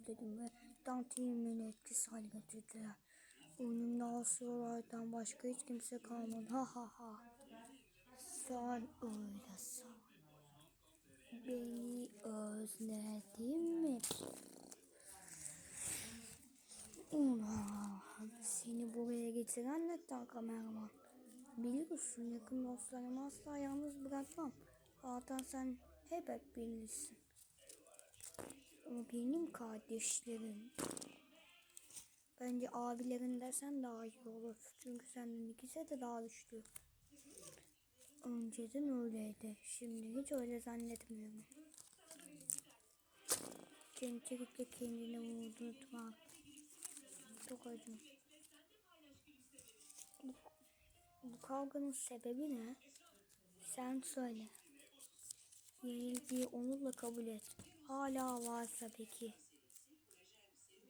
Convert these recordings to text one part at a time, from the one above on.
istedim ve dantelimin etkisi haline getirdiler. Önümde astrolardan başka hiç kimse kalmadı. Ha ha ha. Sen öyle san. Beni özledin mi? Ulan seni buraya getiren neden kameraman? Biliyorsun yakın dostlarımı asla yalnız bırakmam. Zaten sen hep hep bilirsin. Benim kardeşlerim. Bence abilerin dersen daha iyi olur. Çünkü senden ikisi de daha güçlü. Önceden öyleydi. Şimdi hiç öyle zannetmiyorum. Centelikle kendini vurdurtmak. Çok acı. Bu, bu kavganın sebebi ne? Sen söyle. Yenilgiyi onurla kabul et. Hala varsa peki.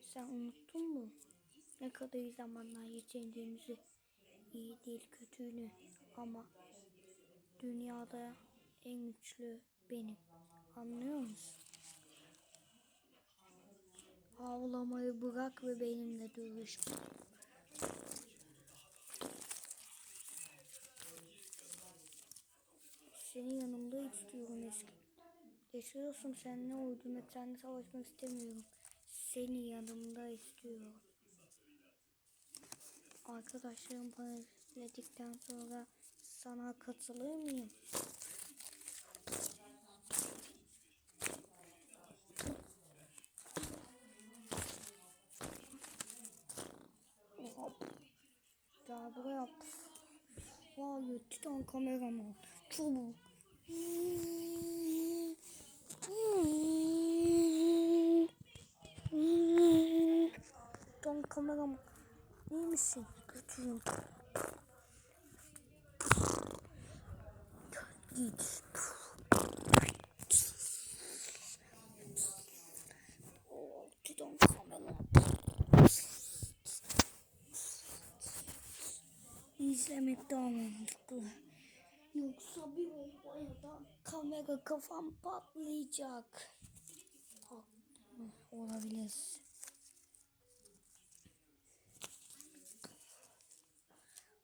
Sen unuttun mu? Ne kadar zamanlar geçirdiğimizi. İyi değil kötüğünü ama dünyada en güçlü benim. Anlıyor musun? Ağlamayı bırak ve benimle dövüş. Senin yanımda istiyorum eski. Yaşıyorsun seninle öldürmek, seninle savaşmak istemiyorum. Seni yanımda istiyorum. Arkadaşlarım bana dedikten sonra sana katılır mıyım? Gel buraya. Vay titan kameraman. Çabuk. Titan kameraman. İyi misin? Götürün. Git. Titan kameraman. İzlemek daha. Yoksa bir bomba ya da kamera kafam patlayacak. Olabilir.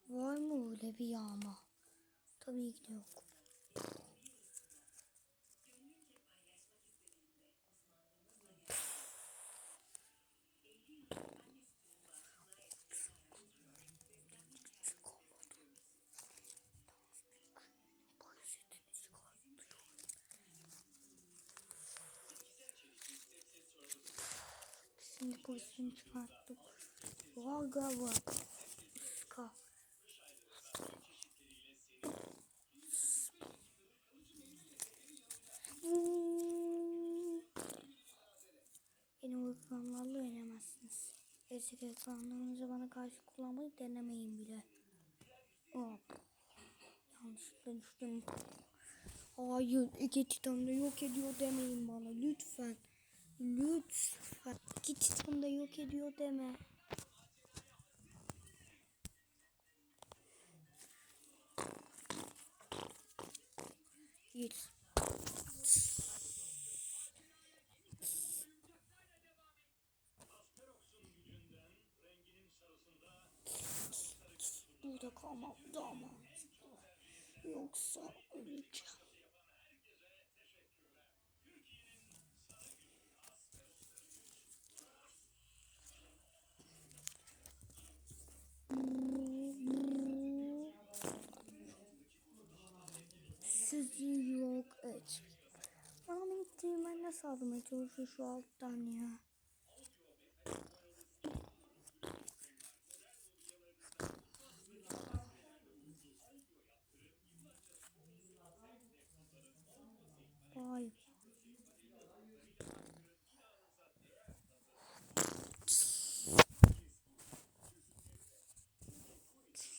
Var mı öyle bir yağma? Tabii ki yok. Şimdi polisini çıkarttık. Vaga var. Ska. Hmm. Benim uykulamlarla oynamazsınız. Eski ekranlarınızı bana karşı kullanmayı denemeyin bile. Hop. Yanlışlıkla düştüm. Hayır, iki titanı yok ediyor demeyin bana lütfen. Lütfen. İki titanı da yok ediyor deme. Git. Burada kalmam mantıklı. Yoksa öleceğim. Sizi yok et. Bana ittiğim ben nasıl almaya çalışıyor şu alttan ya.